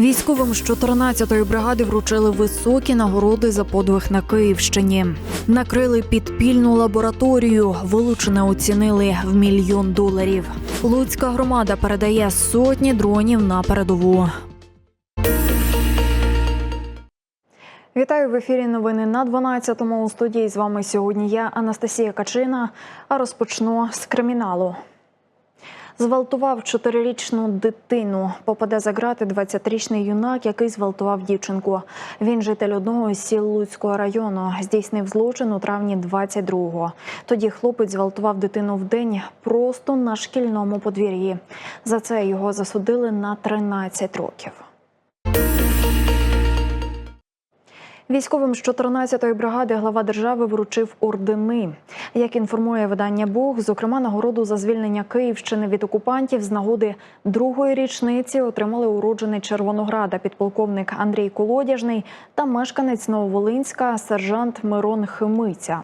Військовим з 14-ї бригади вручили високі нагороди за подвиг на Київщині. Накрили підпільну лабораторію. Вилучене оцінили в мільйон доларів. Луцька громада передає сотні дронів на передову. Вітаю в ефірі. Новини на 12-му. У студії з вами сьогодні я Анастасія Качина. А розпочну з криміналу. Зґвалтував чотирирічну дитину. Попаде за грати 20-річний юнак, який зґвалтував дівчинку. Він житель одного із сіл Луцького району. Здійснив злочин у травні 22-го. Тоді хлопець зґвалтував дитину в день просто на шкільному подвір'ї. За це його засудили на 13 років. Військовим з 14-ї бригади глава держави вручив ордени. Як інформує видання Буг, зокрема нагороду за звільнення Київщини від окупантів з нагоди другої річниці отримали уроджений Червонограда, підполковник Андрій Колодяжний та мешканець Нововолинська сержант Мирон Химиця.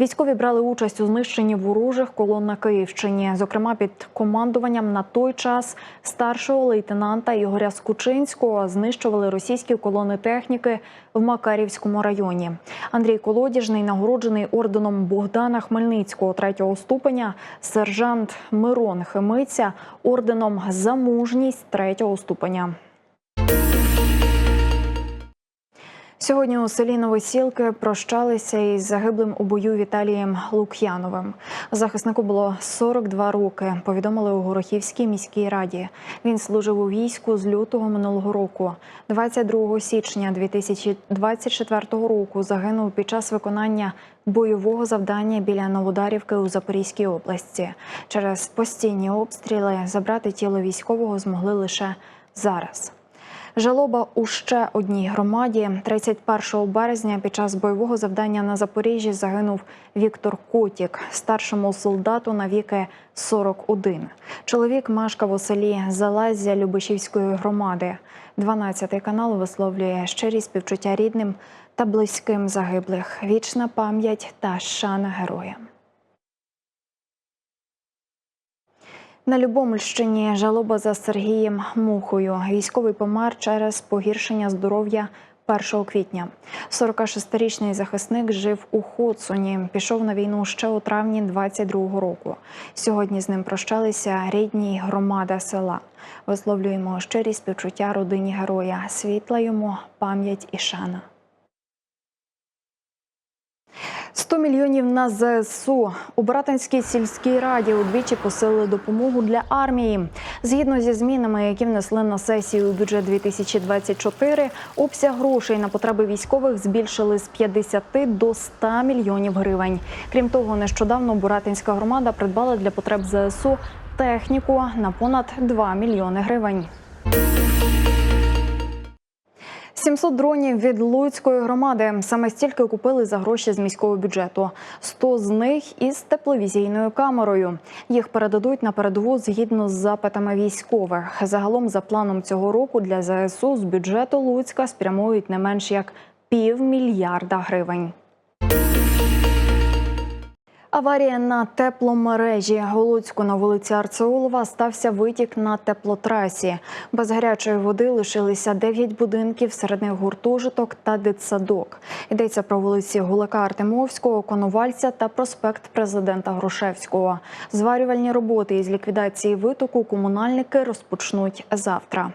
Військові брали участь у знищенні ворожих колон на Київщині, зокрема під командуванням на той час старшого лейтенанта Ігоря Скучинського знищували російські колони техніки в Макарівському районі. Андрій Колодіжний нагороджений орденом Богдана Хмельницького третього ступеня, сержант Мирон Химиця орденом за мужність третього ступеня. Сьогодні у селі Новосілки прощалися із загиблим у бою Віталієм Лук'яновим. Захиснику було 42 роки. Повідомили у Горохівській міській раді. Він служив у війську з лютого минулого року. 22 січня 2024 року загинув під час виконання бойового завдання біля Новодарівки у Запорізькій області. Через постійні обстріли забрати тіло військового змогли лише зараз. Жалоба у ще одній громаді 31 березня під час бойового завдання на Запоріжжі загинув Віктор Котік, старшому солдату на віки 41. Чоловік мешкав у селі Залазя Любишівської громади. 12 канал висловлює щирі співчуття рідним та близьким загиблих. Вічна пам'ять та шана героям. На Любомльщині жалоба за Сергієм Мухою. Військовий помер через погіршення здоров'я 1 квітня. 46-річний захисник жив у Хоцуні. Пішов на війну ще у травні 22-го року. Сьогодні з ним прощалися рідні громада села. Висловлюємо щирі співчуття родині героя. Світла йому пам'ять і шана. 100 мільйонів на ЗСУ у Братинській сільській раді удвічі посилили допомогу для армії. Згідно зі змінами, які внесли на сесію у бюджет 2024, обсяг грошей на потреби військових збільшили з 50 до 100 мільйонів гривень. Крім того, нещодавно Буратинська громада придбала для потреб ЗСУ техніку на понад 2 мільйони гривень. 700 дронів від Луцької громади. Саме стільки купили за гроші з міського бюджету. 100 з них із тепловізійною камерою. Їх передадуть на передову згідно з запитами військових. Загалом, за планом цього року, для ЗСУ з бюджету Луцька спрямують не менш як півмільярда гривень. Аварія на тепломережі у Луцьку на вулиці Арцеулова стався витік на теплотрасі. Без гарячої води лишилися 9 будинків, серед них гуртожиток та дитсадок. Йдеться про вулиці Гулака Артемовського, Коновальця та проспект президента Грушевського. Зварювальні роботи із ліквідації витоку комунальники розпочнуть завтра.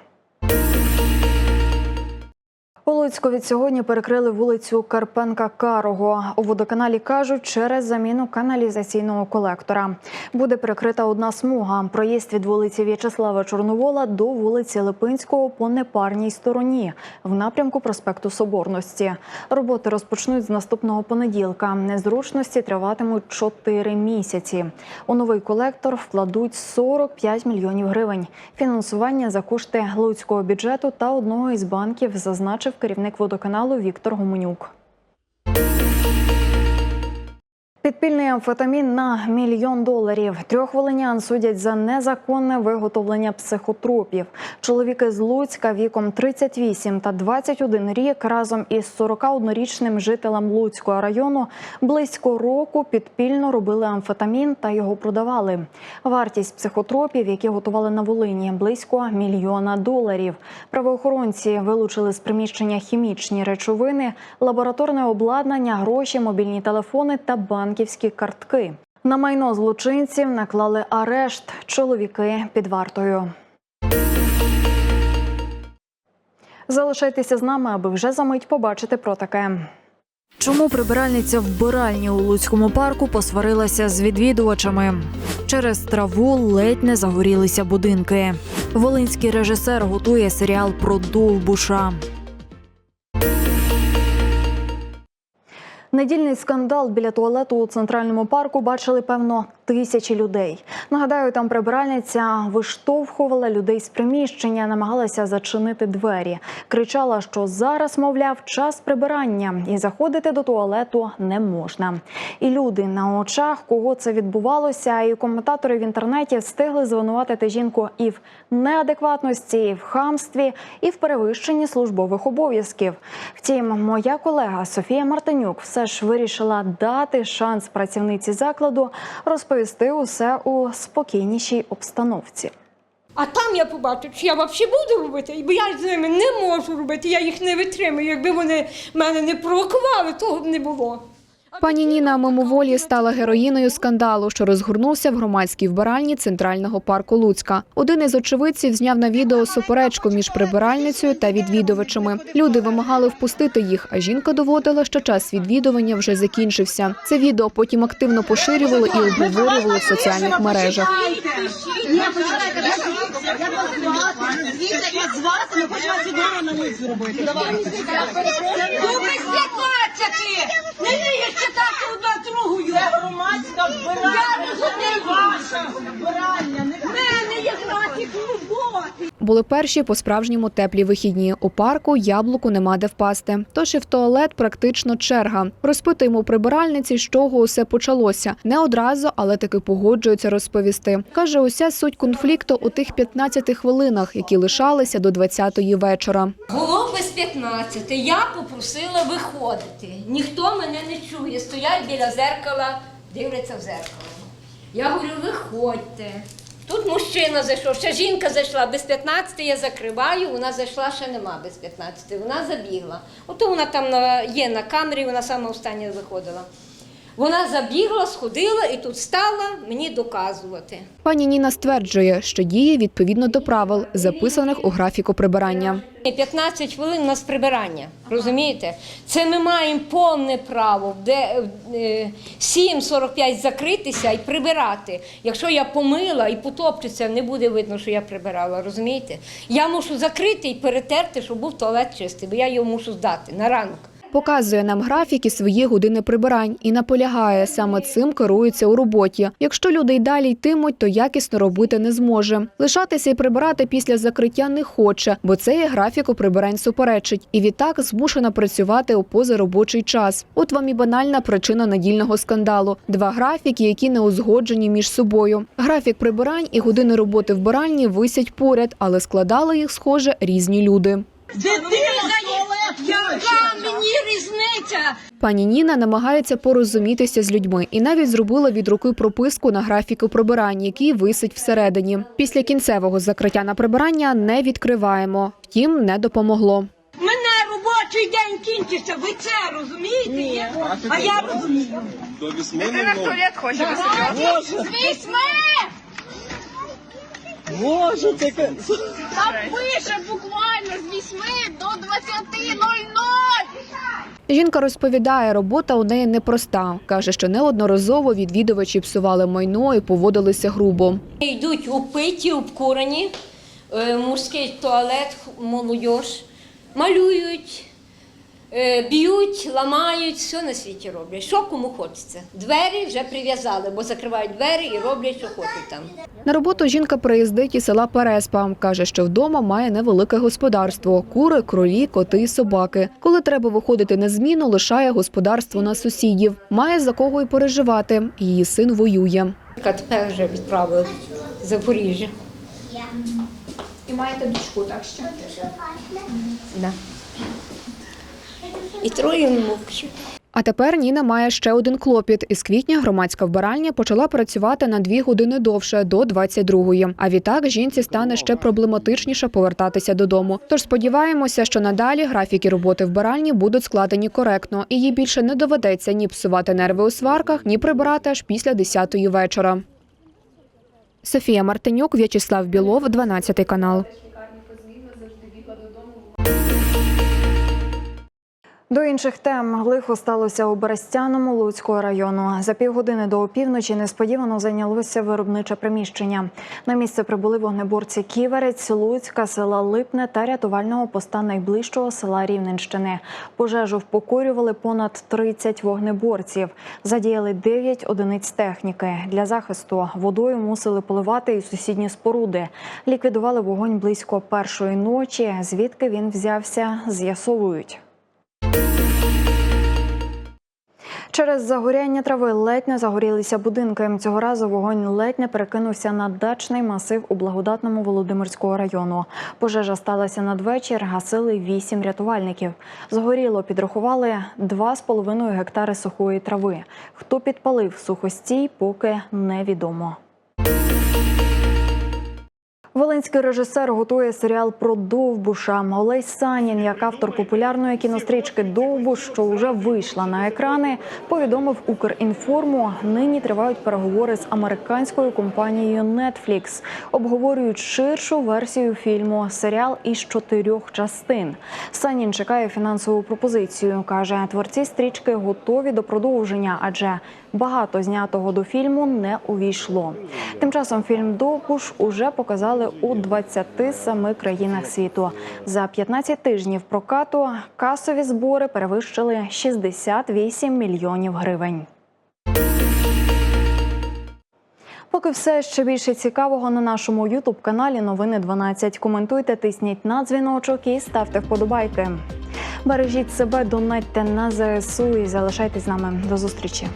У Луцьку від сьогодні перекрили вулицю Карпенка Карого. У водоканалі кажуть, через заміну каналізаційного колектора. Буде перекрита одна смуга. Проїзд від вулиці В'ячеслава Чорновола до вулиці Липинського по непарній стороні в напрямку проспекту Соборності. Роботи розпочнуть з наступного понеділка. Незручності триватимуть 4 місяці. У новий колектор вкладуть 45 мільйонів гривень. Фінансування за кошти луцького бюджету та одного із банків зазначив керівник водоканалу Віктор Гуменюк. Підпільний амфетамін на мільйон доларів. Трьох волинян судять за незаконне виготовлення психотропів. Чоловіки з Луцька віком 38 та 21 рік разом із 41-річним жителем Луцького району близько року підпільно робили амфетамін та його продавали. Вартість психотропів, які готували на Волині, близько мільйона доларів. Правоохоронці вилучили з приміщення хімічні речовини, лабораторне обладнання, гроші, мобільні телефони та банківські картки. На майно злочинців наклали арешт. Чоловіки під вартою. Залишайтеся з нами, аби вже за мить побачити про таке. Чому прибиральниця вбиральні у Луцькому парку посварилася з відвідувачами? Через траву ледь не загорілися будинки. Волинський режисер готує серіал про Довбуша. Недільний скандал біля туалету у центральному парку бачили певно тисячі людей. Нагадаю, там прибиральниця виштовхувала людей з приміщення, намагалася зачинити двері. Кричала, що зараз, мовляв, час прибирання і заходити до туалету не можна. І люди на очах, кого це відбувалося, і коментатори в інтернеті встигли звинуватити жінку і в неадекватності, і в хамстві, і в перевищенні службових обов'язків. Втім, моя колега Софія Мартинюк все ж вирішила дати шанс працівниці закладу розповісти усе у спокійнішій обстановці. А там я побачу, чи я взагалі буду робити, бо я з ними не можу робити, я їх не витримую. Якби вони мене не провокували, того б не було. Пані Ніна мимоволі стала героїною скандалу, що розгорнувся в громадській вбиральні центрального парку Луцька. Один із очевидців зняв на відео суперечку між прибиральницею та відвідувачами. Люди вимагали впустити їх, а жінка доводила, що час відвідування вже закінчився. Це відео потім активно поширювали і обговорювали в соціальних мережах. Почекайте, як звати? Ми хочемо вас відомо на них зробити. Давайте. Ну, без 15! Не вмієш читати одна другою! Це громадська вбиральня. Я розумію. Ваша вбиральня. В мене є графік роботи! Були перші по-справжньому теплі вихідні. У парку яблуку нема де впасти. Тож і в туалет практично черга. Розпитуємо прибиральниці, з чого усе почалося. Не одразу, але таки погоджується розповісти. Каже, уся суть конфлікту у тих 15 хвилинах, які лишалися до 20-ї вечора. Було без 15. Я попросила виходити. Ніхто мене не чує. Стоять біля зеркала, дивляться в зеркало. Я говорю, виходьте. Тут мужчина зайшов, ще жінка зайшла без 15, я закриваю, вона зайшла, ще нема без 15, вона забігла. Ото вона там є на камері, вона саме остання виходила. Вона забігла, сходила і тут стала мені доказувати. Пані Ніна стверджує, що діє відповідно до правил, записаних у графіку прибирання. 15 хвилин у нас прибирання. Розумієте? Це ми маємо повне право де е, 7.45 закритися і прибирати. Якщо я помила і потопчеться, не буде видно, що я прибирала. Розумієте? Я мушу закрити і перетерти, щоб був туалет чистий, бо я його мушу здати на ранок. Показує нам графіки свої години прибирань і наполягає, саме цим керується у роботі. Якщо люди й далі йтимуть, то якісно робити не зможе. Лишатися і прибирати після закриття не хоче, бо це є графіку прибирань суперечить. І відтак змушена працювати у позаробочий час. От вам і банальна причина недільного скандалу: два графіки, які не узгоджені між собою. Графік прибирань і години роботи вбиральні висять поряд, але складали їх, схоже, різні люди. Дитина Яка мені різниця? Пані Ніна намагається порозумітися з людьми і навіть зробила від руки прописку на графіку прибирань, який висить всередині. Після кінцевого закриття на прибирання не відкриваємо. Втім, не допомогло. Мене робочий день кінчиться, ви це розумієте? Ні. А я розумію. До можна. Візьми! Боже, ка- Там пише буквально з 8 до 20.00. Жінка розповідає, робота у неї непроста. Каже, що неодноразово відвідувачі псували майно і поводилися грубо. Йдуть упиті, обкурені, е, мужський туалет, молодь, малюють, Б'ють, ламають, все на світі роблять. Що кому хочеться. Двері вже прив'язали, бо закривають двері і роблять, що хочуть там. На роботу жінка приїздить із села Переспа. Каже, що вдома має невелике господарство: кури, кролі, коти і собаки. Коли треба виходити на зміну, лишає господарство на сусідів. Має за кого й переживати. Її син воює. Тепер вже відправили в Запоріжжя. І маєте дочку, так що? Да. І троє внуків. А тепер Ніна має ще один клопіт. Із квітня громадська вбиральня почала працювати на дві години довше до 22-ї. А відтак жінці стане ще проблематичніше повертатися додому. Тож сподіваємося, що надалі графіки роботи вбиральні будуть складені коректно, і їй більше не доведеться ні псувати нерви у сварках, ні прибирати аж після 10-ї вечора. Софія Мартинюк, В'ячеслав Білов, 12 канал. До інших тем лихо сталося у Берестяному Луцького району. За півгодини до опівночі несподівано зайнялося виробниче приміщення. На місце прибули вогнеборці Ківерець, Луцька, села Липне та рятувального поста найближчого села Рівненщини. Пожежу впокорювали понад 30 вогнеборців. Задіяли 9 одиниць техніки. Для захисту водою мусили поливати і сусідні споруди. Ліквідували вогонь близько першої ночі. Звідки він взявся, з'ясовують. Через загоряння трави ледь не загорілися будинки. Цього разу вогонь ледь не перекинувся на дачний масив у благодатному Володимирського району. Пожежа сталася надвечір, гасили вісім рятувальників. Згоріло, підрахували 2,5 гектари сухої трави. Хто підпалив сухостій, поки невідомо. Волинський режисер готує серіал про Довбуша. Олесь Санін, як автор популярної кінострічки Довбуш, що вже вийшла на екрани, повідомив Укрінформу. Нині тривають переговори з американською компанією Netflix. Обговорюють ширшу версію фільму. Серіал із чотирьох частин. Санін чекає фінансову пропозицію. каже, творці стрічки готові до продовження, адже багато знятого до фільму не увійшло. Тим часом фільм Довбуш уже показали у 27 країнах світу. За 15 тижнів прокату касові збори перевищили 68 мільйонів гривень. Поки все ще більше цікавого на нашому Ютуб каналі Новини 12. Коментуйте, тисніть на дзвіночок і ставте вподобайки. Бережіть себе, донатьте на ЗСУ і залишайтесь з нами. До зустрічі.